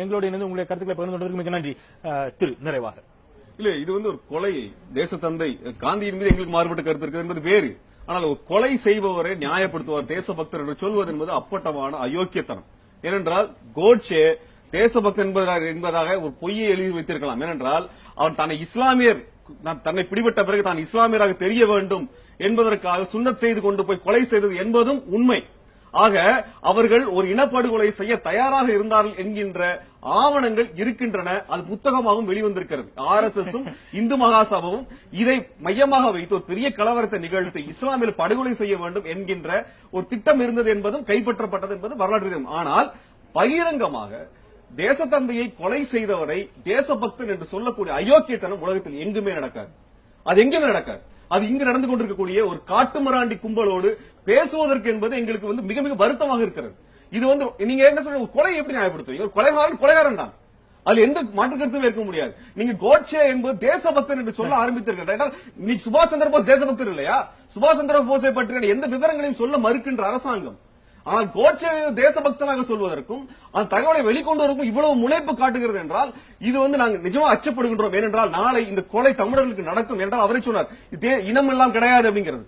எங்களோட இணைந்து உங்களுடைய கருத்துக்களை பகிர்ந்து கொண்டதற்கு மிக நன்றி. திரு நிறைவாக. இல்ல இது வந்து ஒரு கொலை. தேசத்தந்தை காந்தியின் மீது எங்களுக்கு மாறுபட்ட கருத்து இருக்குது என்பது வேறு. ஆனால் ஒரு கொலை செய்பவரை நியாயப்படுத்துவார் தேசபக்தர் என்று சொல்வது என்பது அப்பட்டமான அயோக்கியத்தனம். ஏனென்றால் கோட்சே தேசபக்தர் என்பதாக என்பதாக ஒரு பொய்யை எழுதி வைத்திருக்கலாம். ஏனென்றால் அவன் தன்னை இஸ்லாமியர் நான் தன்னை பிடிபட்ட பிறகு தான் இஸ்லாமியராக தெரிய வேண்டும் என்பதற்காக சுண்ணத் செய்து கொண்டு போய் கொலை செய்தது என்பதும் உண்மை. ஆக அவர்கள் ஒரு இனப்படுகொலை செய்ய தயாராக இருந்தார்கள் என்கின்ற ஆவணங்கள் இருக்கின்றன. அது புத்தகமாகவும் வெளிவந்திருக்கிறது. ஆர் எஸ் எஸ் இந்து மகாசபாவும் இதை மையமாக வைத்து ஒரு பெரிய கலவரத்தை நிகழ்த்தி இஸ்லாமியில் படுகொலை செய்ய வேண்டும் என்கின்ற ஒரு திட்டம் இருந்தது என்பதும் கைப்பற்றப்பட்டது என்பது வரலாற்று ஆனால் பகிரங்கமாக தேசத்தந்தையை கொலை செய்தவரை தேசபக்தன் என்று சொல்லக்கூடிய அயோக்கியத்தனம் உலகத்தில் எங்குமே நடக்காது. அது எங்குமே நடக்காது. அது இங்கு நடந்து கொண்டிருக்கக்கூடிய ஒரு காட்டுமிராண்டி கும்பலோடு பேசுவதற்கு என்பது எங்களுக்கு வந்து மிக மிக வருத்தமாக இருக்கிறது. இது வந்து நீங்க என்ன சொல்ற கொலை எப்படி நியாயப்படுத்துவீங்க ஒரு கொலைகாரன் கொலைகாரன் தான். அதுல எந்த மாற்று கருத்தும் இருக்க முடியாது. நீங்க கோட்சே என்பது தேசபக்தன் என்று சொல்ல ஆரம்பித்திருக்கிறார். இன்னைக்கு சுபாஷ் சந்திர போஸ் தேசபக்தர் இல்லையா? சுபாஷ் சந்திர போஸை பற்றிய எந்த விவரங்களையும் சொல்ல மறுக்கின்ற அரசாங்கம். ஆனால் கோட்சே தேசபக்தனாக சொல்வதற்கும் அந்த தகவலை வெளிக்கொண்டு இவ்வளவு முனைப்பு காட்டுகிறது என்றால் இது வந்து நாங்க நிஜமா அச்சப்படுகின்றோம். ஏனென்றால் நாளை இந்த கொலை தமிழர்களுக்கு நடக்கும் என்றால் அவரே சொன்னார் இனம் எல்லாம் கிடையாது அப்படிங்கிறது.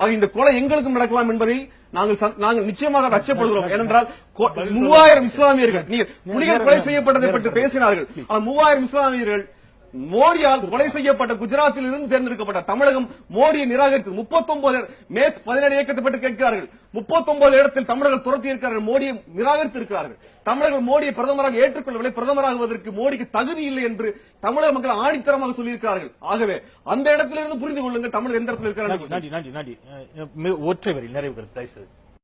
ஆக இந்த கொலை எங்களுக்கும் நடக்கலாம் என்பதை நாங்கள் நாங்கள் நிச்சயமாக அச்சப்படுகிறோம். ஏனென்றால் மூவாயிரம் இஸ்லாமியர்கள் நீங்க புலிகள் கொலை செய்யப்பட்டதை பற்றி பேசினார்கள். மூவாயிரம் இஸ்லாமியர்கள் மோடியால் கொலை செய்யப்பட்ட குஜராத்தில் இருந்து தேர்ந்தெடுக்கப்பட்ட தமிழகம் மோடியை நிராகரித்து முப்பத்தொன்பது மேஸ் பதினேழு இயக்கத்தை பற்றி கேட்கிறார்கள். முப்பத்தொன்பது இடத்தில் தமிழர்கள் துரத்தி இருக்கிறார்கள் மோடியை நிராகரித்து இருக்கிறார்கள் தமிழர்கள் மோடியை பிரதமராக ஏற்றுக்கொள்ளவில்லை. பிரதமராகுவதற்கு மோடிக்கு தகுதி இல்லை என்று தமிழக மக்கள் ஆணித்தரமாக சொல்லியிருக்கிறார்கள். ஆகவே அந்த இடத்திலிருந்து புரிந்து கொள்ளுங்கள் தமிழர் எந்த இடத்தில் இருக்கிறார்கள் நன்றி நன்றி நன்றி. ஒற்றை வரி நிறைவு கருத்து.